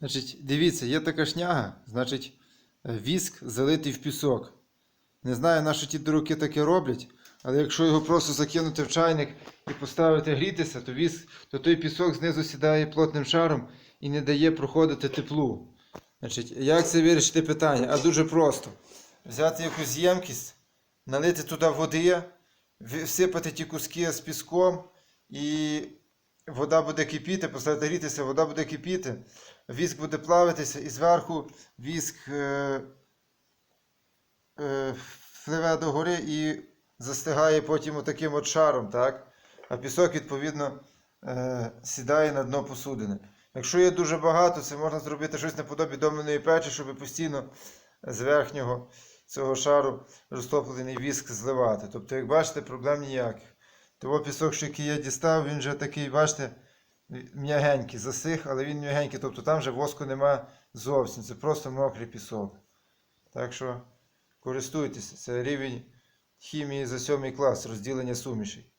Значить, дивіться, є така шняга, значить, е, віск залитий в пісок. Не знаю, на що ті дураки таке роблять, але якщо його просто закинути в чайник і поставити грітися, то, віск, то той пісок знизу сідає плотним шаром і не дає проходити теплу. Значить, як це вирішити питання? А дуже просто. Взяти якусь ємкість, налити туди води, всипати ті куски з піском, і вода буде кипіти, поставити грітися, вода буде кипіти, віск буде плавитися, і зверху віск е, е, пливе догори і застигає потім отаким от шаром, так? А пісок, відповідно, е, сідає на дно посудини. Якщо є дуже багато, це можна зробити щось наподобі домленої печі, щоб постійно з верхнього цього шару розтоплений віск зливати. Тобто, як бачите, проблем ніяких. Того пісок, який я дістав, він вже такий, бачите, м'ягенький, засих, але він м'ягенький. Тобто там вже воску нема зовсім. Це просто мокрий пісок. Так що користуйтеся. Це рівень хімії за 7 клас, розділення сумішей.